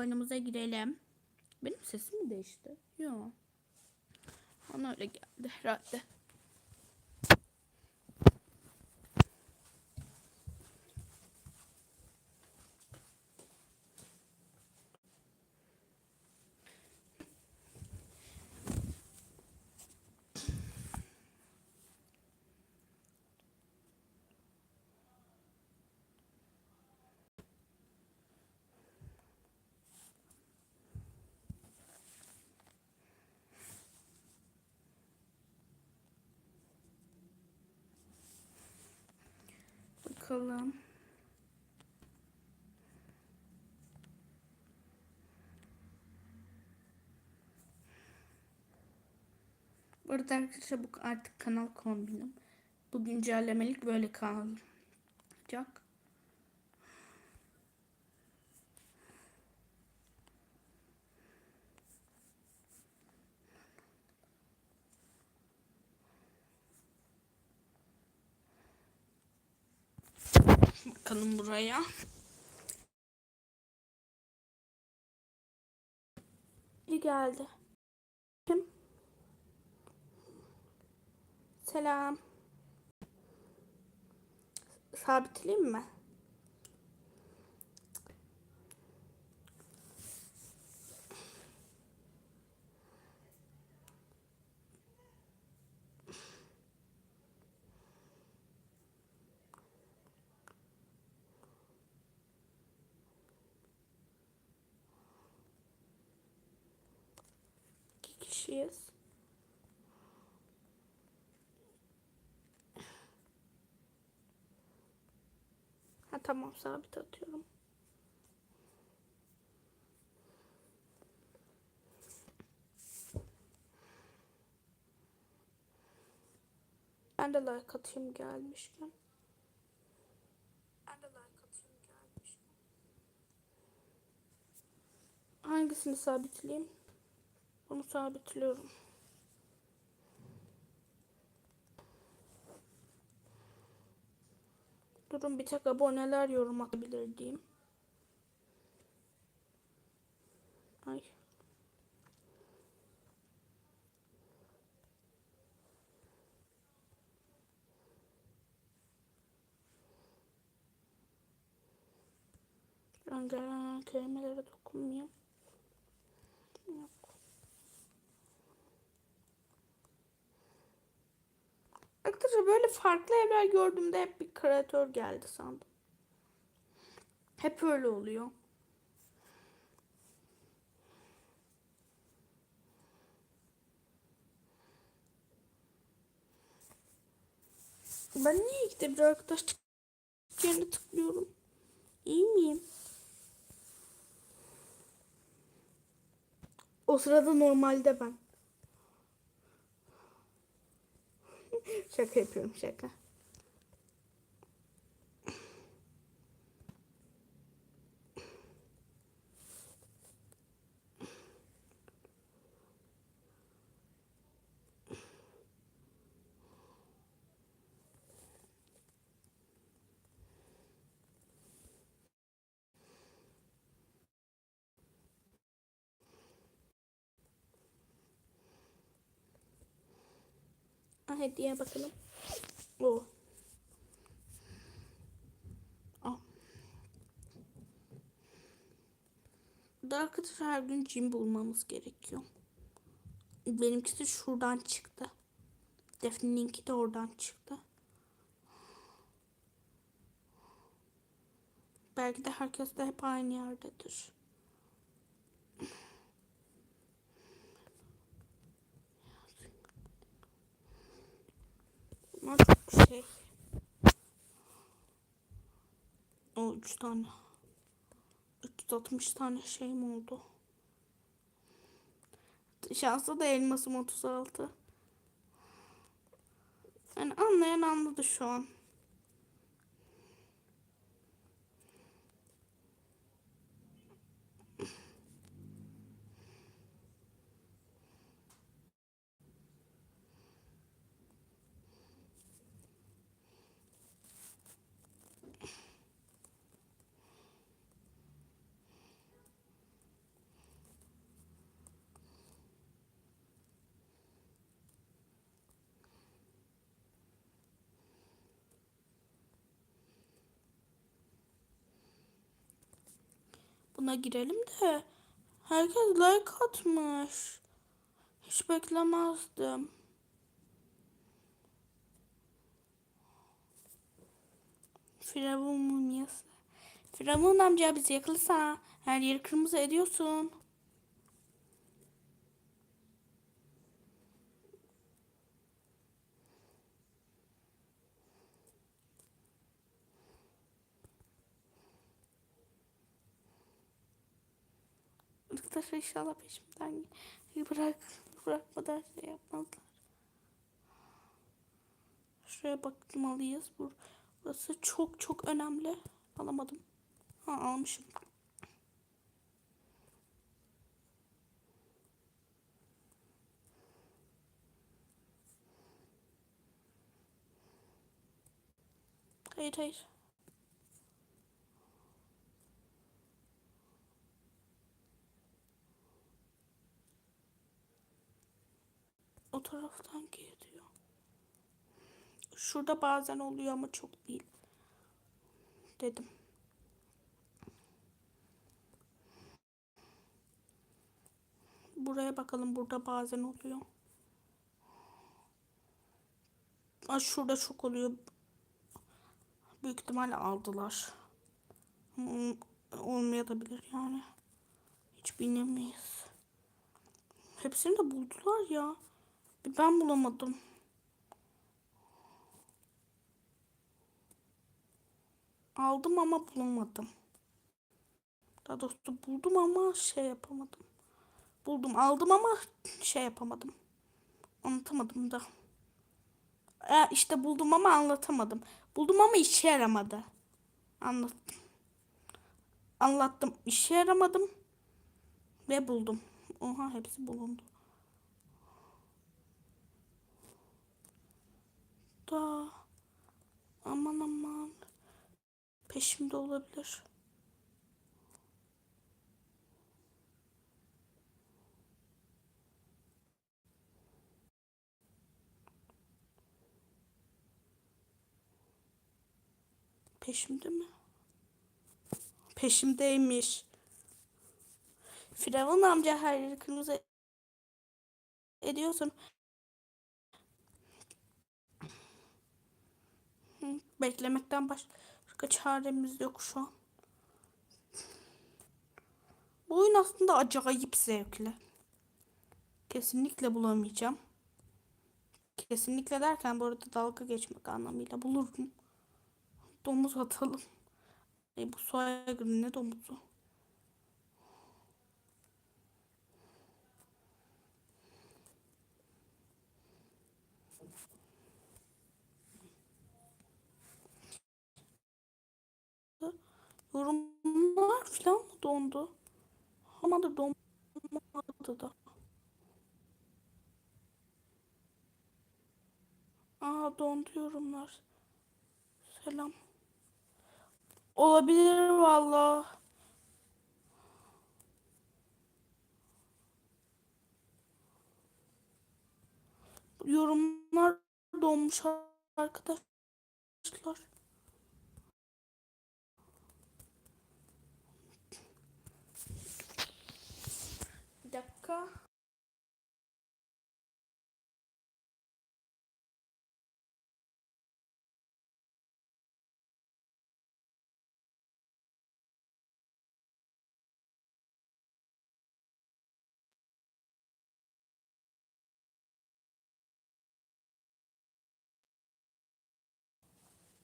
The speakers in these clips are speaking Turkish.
oyunumuza girelim. Benim sesim mi değişti? Yok. Bana öyle geldi herhalde. Bakalım. Bu arkadaşlar bu artık kanal kombinim. Bu güncellemelik böyle kalacak. Bakalım buraya. İyi geldi. Kim? Selam. Sabitleyeyim mi? İki kişiyiz. Ha tamam sabit atıyorum. Ben de like atayım gelmişken. Hangisini sabitleyeyim? Bunu sabitliyorum. Durun bir tek aboneler yorum atabilir diyeyim. Ay. Rengarenk kelimelere dokunmayayım. Yok. Arkadaşlar böyle farklı evler gördüğümde hep bir kreatör geldi sandım. Hep öyle oluyor. Ben niye ikide bir arkadaş yerine tıklıyorum? İyi miyim? O sırada normalde ben. Şaka yapıyorum şaka. Hediye bakalım. O. Burada arkadaşlar her gün cim bulmamız gerekiyor. Benimkisi de şuradan çıktı. Defne'ninki de oradan çıktı. Belki de herkes de hep aynı yerdedir. 360 tane. 360 tane şeyim oldu. Şanslı da elmasım 36. Yani anlayan anladı şu an. Buna girelim de. Herkes like atmış. Hiç beklemezdim. Firavun mumyası. Firavun amca bizi yakalırsa her yeri kırmızı ediyorsun. Arkadaşlar inşallah peşimden bırak bırakmadan şey yapmazlar. Şuraya bakmalıyız. Bur Burası çok çok önemli. Alamadım. Ha almışım. Hayır hayır. O taraftan geliyor. Şurada bazen oluyor ama çok değil. Dedim. Buraya bakalım. Burada bazen oluyor. Aa, şurada çok oluyor. Büyük ihtimalle aldılar. Hmm, Olmayabilir yani. Hiç bilemeyiz. Hepsini de buldular ya. Ben bulamadım. Aldım ama bulamadım. Daha doğrusu buldum ama şey yapamadım. Buldum aldım ama şey yapamadım. Anlatamadım da. E, işte buldum ama anlatamadım. Buldum ama işe yaramadı. Anlattım. Anlattım. İşe yaramadım. Ve buldum. Oha hepsi bulundu. Da. Aman aman. Peşimde olabilir. Peşimde mi? Peşimdeymiş. Firavun amca her yeri kırmızı ediyorsun. Hı, Beklemekten başka çaremiz yok şu an. Bu oyun aslında acayip zevkli. Kesinlikle bulamayacağım. Kesinlikle derken bu arada dalga geçmek anlamıyla bulurum. Domuz atalım. E, bu soygın ne domuzu? Yorumlar falan mı dondu? Ama da donmadı da. Aa dondu yorumlar. Selam. Olabilir valla. Yorumlar donmuş arkadaşlar.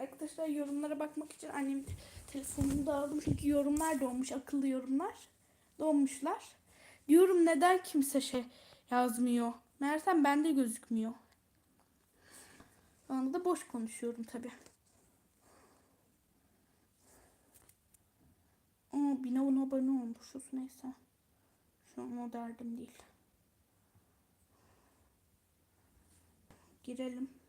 Arkadaşlar yorumlara bakmak için annem telefonunu da aldım. Çünkü yorumlar donmuş. Akıllı yorumlar. Donmuşlar. Diyorum neden kimse şey yazmıyor. Meğersem bende gözükmüyor. Şu da boş konuşuyorum tabi. Aa, bine on abone olmuşuz neyse. Şu an o derdim değil. Girelim.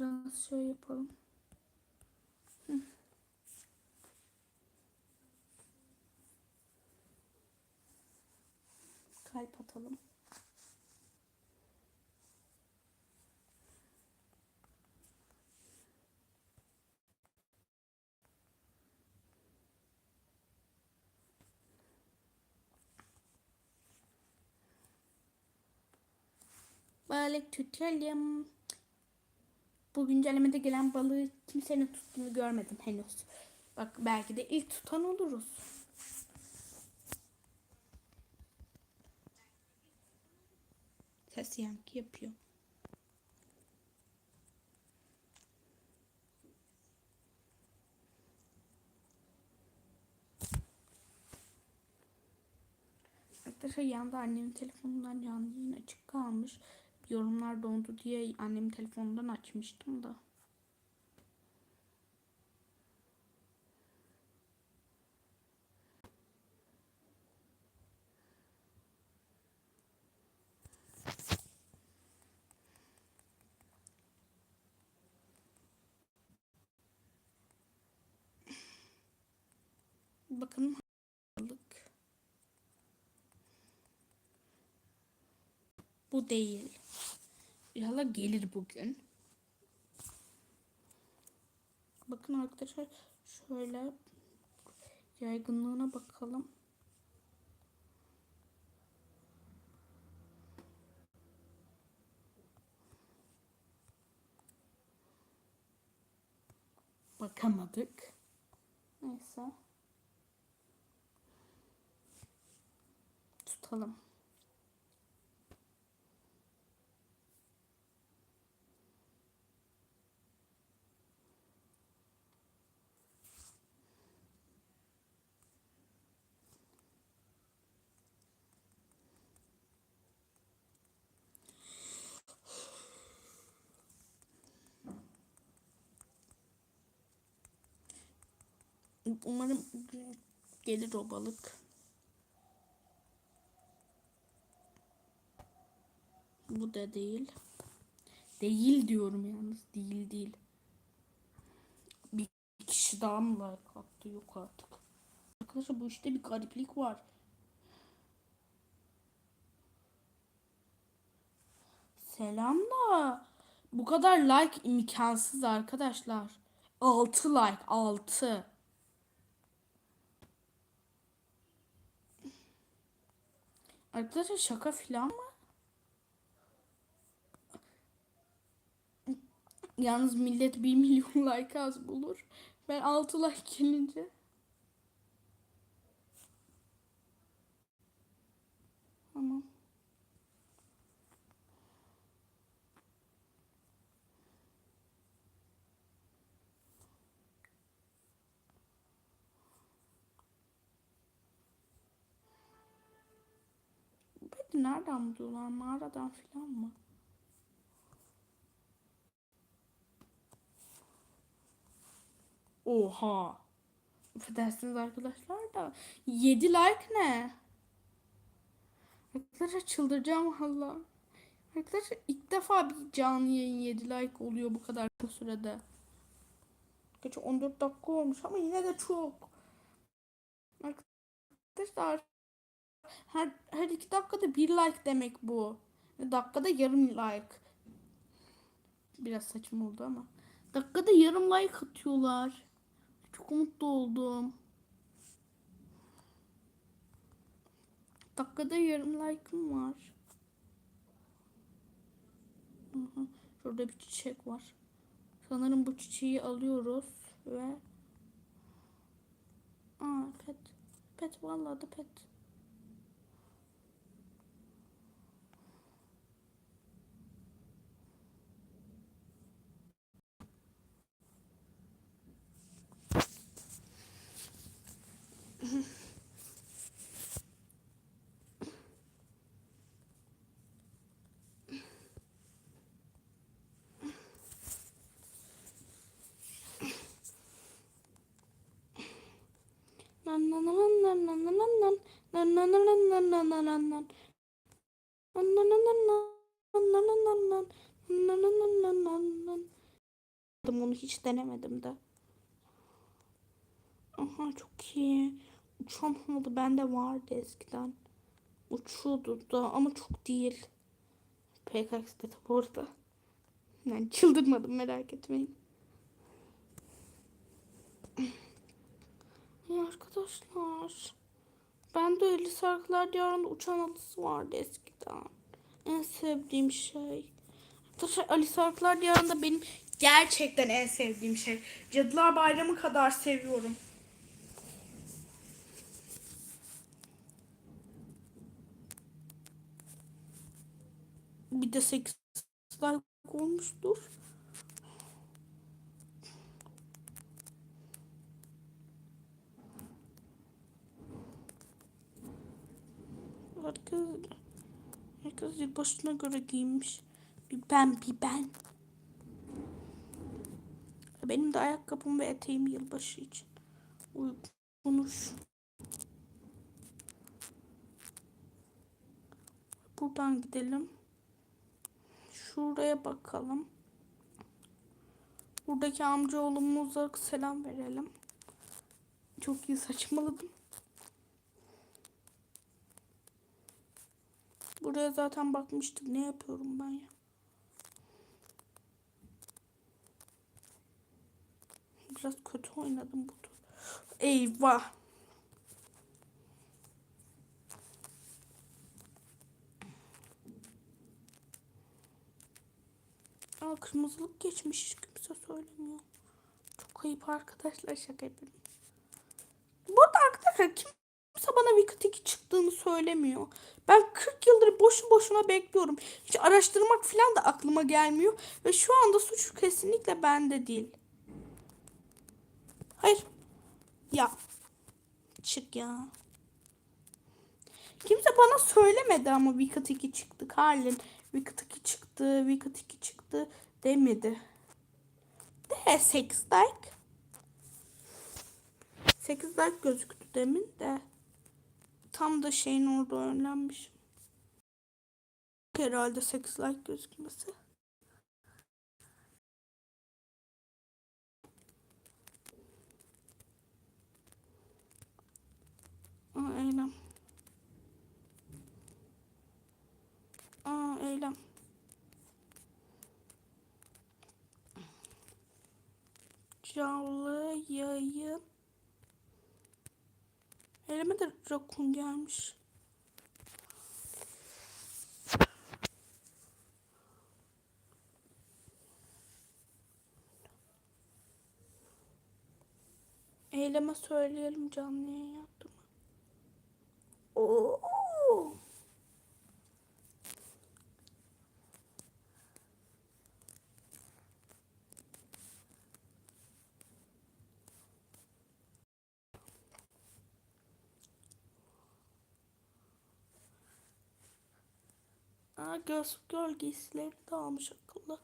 Şuradan şöyle yapalım. Kalp atalım. Böyle tutalım. Bu güncellemede gelen balığı kimsenin tuttuğunu görmedim henüz. Bak belki de ilk tutan oluruz. Ses yankı yapıyor. Arkadaşlar yanda annemin telefonundan canlı yayın açık kalmış. Yorumlar dondu diye annemin telefonundan açmıştım da. Bakın balık. Bu değil. İnşallah gelir bugün. Bakın arkadaşlar şöyle yaygınlığına bakalım. Bakamadık. Neyse. Tutalım. Umarım gelir o balık. Bu da değil. Değil diyorum yalnız. Değil değil. Bir kişi daha mı like attı? Yok artık. Arkadaşlar bu işte bir gariplik var. Selam da bu kadar like imkansız arkadaşlar. 6 like 6. Arkadaşlar şaka filan mı? Yalnız millet 1 milyon like az bulur. Ben 6 like gelince. Tamam. Peki nereden buluyorlar? Mağaradan filan mı? Oha. Affedersiniz arkadaşlar da 7 like ne? Arkadaşlar çıldıracağım valla. Arkadaşlar ilk defa bir canlı yayın 7 like oluyor bu kadar kısa sürede. Gerçi 14 dakika olmuş ama yine de çok. Arkadaşlar her, her iki dakikada bir like demek bu. Dakikada yarım like. Biraz saçma oldu ama. Dakikada yarım like atıyorlar. Çok mutlu oldum. Dakikada yarım like'ım var. Şurada bir çiçek var. Sanırım bu çiçeği alıyoruz ve Aa pet. Pet vallahi da pet. Onu hiç denemedim de. Aha çok iyi. Uçan halı bende vardı eskiden. Uçuyordu da ama çok değil. PKX'de de bu arada. Yani çıldırmadım merak etmeyin. Arkadaşlar. Ben de öyle şarkılar diyarında uçan alısı vardı eskiden. En sevdiğim şey. Arkadaşlar Ali Sarkılar Diyarı'nda benim gerçekten en sevdiğim şey. Cadılar Bayramı kadar seviyorum. Bir de 8 like olmuştur. Herkes, herkes yılbaşına göre giymiş. Bir ben bir ben. Benim de ayakkabım ve eteğim yılbaşı için. Uygunmuş. Buradan gidelim. Şuraya bakalım. Buradaki amcaoğlumuza selam verelim. Çok iyi saçmaladım. Buraya zaten bakmıştık. Ne yapıyorum ben ya? Biraz kötü oynadım bu tur. Eyvah. Aa, kırmızılık geçmiş. Hiç kimse söylemiyor. Çok ayıp arkadaşlar şaka yapıyorum. Burada arkadaşlar kimse bana Wicked 2 çıktığını söylemiyor. Ben 40 yıldır boşu boşuna bekliyorum. Hiç araştırmak falan da aklıma gelmiyor. Ve şu anda suç kesinlikle bende değil. Hayır. Ya. Çık ya. Kimse bana söylemedi ama Wicked 2 çıktı. Carlin Wicked 2 çıktı. Wicked 2 çıktı demedi. De 8 like. 8 like gözüktü demin de. Tam da şeyin orada öğrenmiş. Herhalde 8 like gözükmesi. Aa, eylem. Aa, eylem. Canlı yayın. Eyleme de rakun gelmiş. Eyleme söyleyelim canlı yayın Aa, göz gölgesileri de almış akıllı.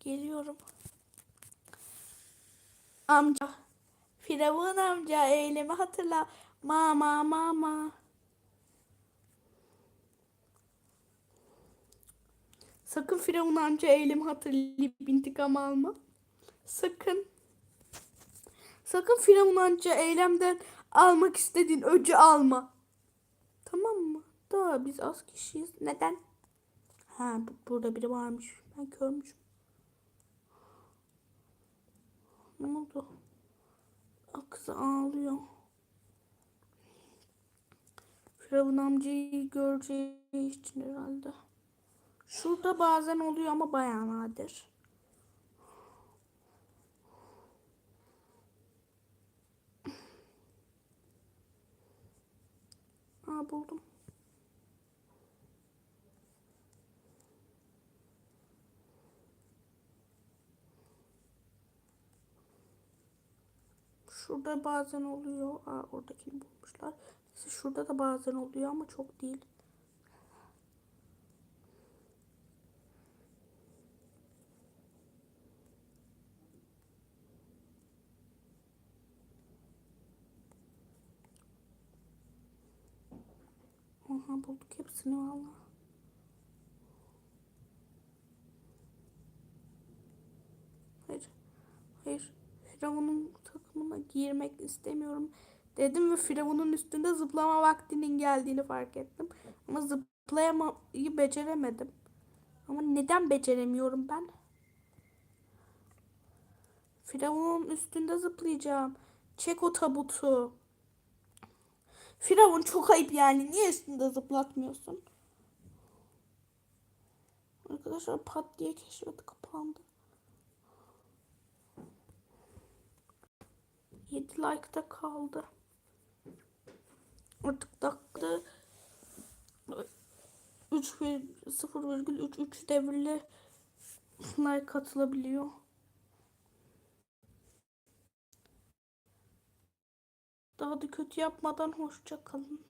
Geliyorum. Amca. Firavun amca eylemi hatırla. Mama mama. Sakın Firavun amca eylemi hatırlayıp intikam alma. Sakın. Sakın Firavun amca eylemden almak istediğin öcü alma. Tamam mı? Daha biz az kişiyiz. Neden? Ha bu, burada biri varmış. Ben görmüşüm. Ne oldu? Aa, Kız ağlıyor. Firavun amcayı göreceği için herhalde. Şurada bazen oluyor ama bayağı nadir. Aa buldum. Şurada bazen oluyor. Aa, oradakini bulmuşlar. Neyse, Şurada da bazen oluyor ama çok değil. Aha bulduk hepsini valla. Hayır. Hayır. Firavun'un takımına girmek istemiyorum. dedim ve Firavun'un üstünde zıplama vaktinin geldiğini fark ettim. Ama zıplayamayı beceremedim. Ama neden beceremiyorum ben? Firavun'un üstünde zıplayacağım. Çek o tabutu. Firavun çok ayıp yani. Niye üstünde zıplatmıyorsun? Arkadaşlar pat diye keşfet kapandı. 7 like'da kaldı. Artık dakika 3,0,33 devirli like katılabiliyor. Daha da kötü yapmadan hoşça kalın.